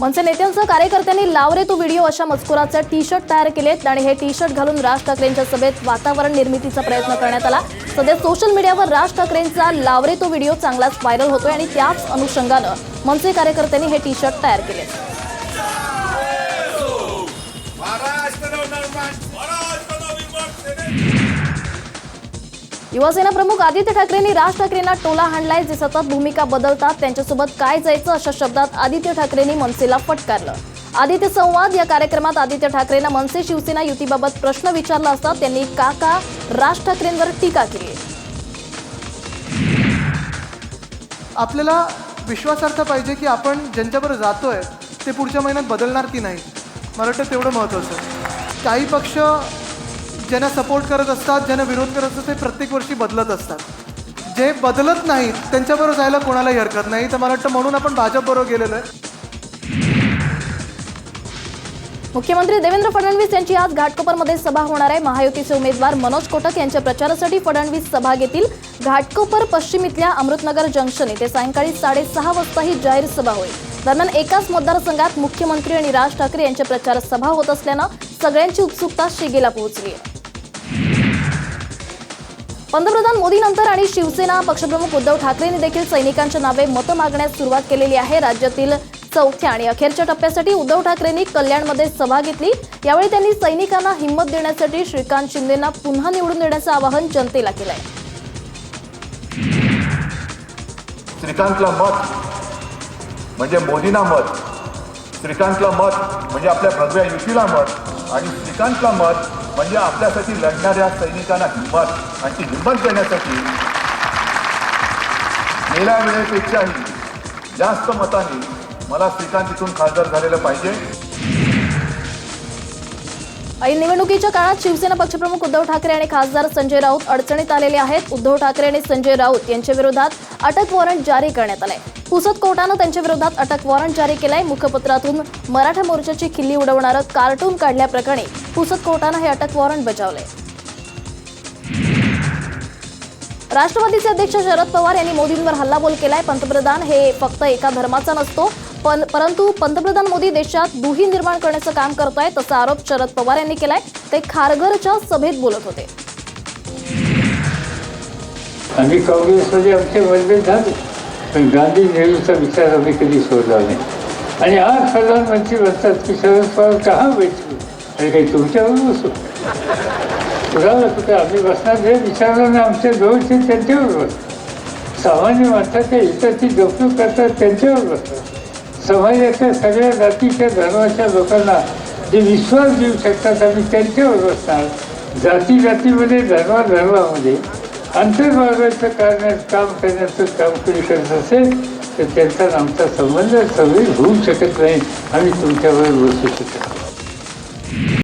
मनसे नेत्यांसह कार्यकर्त्यांनी लाव रे तो व्हिडिओ अशा मजकुराचे टी शर्ट तयार केलेत आणि हे टी शर्ट घालून राज ठाकरेंच्या सभेत वातावरण निर्मितीचा प्रयत्न करण्यात आला. सध्या सोशल मीडियावर राज ठाकरेंचा लावरे तो व्हिडिओ चांगलाच व्हायरल होतोय आणि त्याच अनुषंगानं मनसे कार्यकर्त्यांनी हे टी शर्ट तयार केले युवासेना प्रमुख आदित्य ठाकरेंनी राज ठाकरेंना टोला हाणलाय जे सतत भूमिका बदलतात त्यांच्यासोबत काय जायचं अशा शब्दात आदित्य ठाकरेंनी मनसेला फटकारलं. आदित्य संवाद या कार्यक्रमात आदित्य ठाकरेंना मनसे शिवसेना युतीबाबत प्रश्न विचारला असता त्यांनी का का राज ठाकरेंवर टीका केली. आपल्याला विश्वासार्थ पाहिजे की आपण ज्यांच्याबरोबर जातोय ते पुढच्या महिन्यात बदलणार की नाही? मला वाटतं तेवढं महत्त्वाचं काही पक्ष ज्यांना सपोर्ट करत असतात ज्यांना विरोध करत असतात ते प्रत्येक वर्षी बदलत असतात. जे बदलत नाहीत त्यांच्याबरोबर जायला कोणालाही हरकत नाही. तर मला वाटतं म्हणून आपण भाजपबरोबर गेलेलो आहे. मुख्यमंत्री देवेंद्र फडणवीस यांची आज घाटकोपरमध्ये सभा होणार आहे. महायुतीचे उमेदवार मनोज कोटक यांच्या प्रचारासाठी फडणवीस सभा घेतील. घाटकोपर पश्चिम इथल्या अमृतनगर जंक्शन इथे सायंकाळी साडेसहा वाजता ही जाहीर सभा होईल. दरम्यान एकाच मतदारसंघात मुख्यमंत्री आणि राज ठाकरे यांच्या प्रचार सभा होत असल्यानं सगळ्यांची उत्सुकता शिगेला पोहोचली आहे. पंतप्रधान मोदीनंतर आणि शिवसेना पक्षप्रमुख उद्धव ठाकरेंनी देखील सैनिकांच्या नावे मतं मागण्यास सुरुवात केलेली आहे. राज्यातील चौथ्या आणि अखेरच्या टप्प्यासाठी उद्धव ठाकरेंनी कल्याणमध्ये सभा घेतली. यावेळी त्यांनी सैनिकांना हिंमत देण्यासाठी श्रीकांत शिंदेना पुन्हा निवडून देण्याचं आवाहन जनतेला केलंय. श्रीकांतला मत म्हणजे मोदींना मत. श्रीकांतला मत म्हणजे आपल्या भगव्या युतीला मत. आणि श्रीकांतला मत म्हणजे आपल्यासाठी लढणाऱ्या सैनिकांना हिंमत आणि ती हिंमत देण्यासाठी गेल्या वेळेपेक्षाही जास्त मतांनी मला श्रीकांत इथून खासदार झालेलं पाहिजे. निवडणुकीच्या काळात शिवसेना पक्षप्रमुख उद्धव ठाकरे आणि खासदार संजय राऊत अडचणीत आलेले आहेत. उद्धव ठाकरे आणि संजय राऊत यांच्या विरोधात अटक वॉरंट जारी करण्यात आलंय. पुसद कोर्टानं त्यांच्या विरोधात अटक वॉरंट जारी केलंय. मुखपत्रातून मराठा मोर्चाची खिल्ली उडवणारं कार्टून काढल्याप्रकरणी पुसद कोर्टानं हे अटक वॉरंट बजावलंय. राष्ट्रवादीचे अध्यक्ष शरद पवार यांनी मोदींवर हल्लाबोल केलाय. पंतप्रधान हे फक्त एका धर्माचा नसतो पण परंतु पंतप्रधान मोदी देशात दुही निर्माण करण्याचं काम करतायत असा आरोप शरद पवार यांनी केलाय. ते खारघरच्या सभेत बोलत होते. आम्ही काँग्रेसमध्ये आमचे मतभेद झाले. पण गांधी नेहरूचा विचार आम्ही कधी सोडला नाही. आणि आज प्रधानमंत्री म्हणतात की शरद पवार कहा बैठू? आणि काही तुमच्यावर बसू कुणाला कुठे आम्ही बसणार जे विचारलं ना आमच्या जवळचे त्यांच्यावर बसतात. सामान्य माणसाच्या हिताची जपणूक करतात त्यांच्यावर बसतात. समाजाच्या सगळ्या जातीच्या धर्माच्या लोकांना जे विश्वास देऊ शकतात आम्ही त्यांच्यावर बसणार जाती जातीमध्ये धर्माधर्मामध्ये अंतर वाढवायचं काम करण्याचं काम कोणी करत असेल तर त्यांचा आमचा संबंध सगळी होऊ शकत नाही आम्ही तुमच्यावर बसू शकत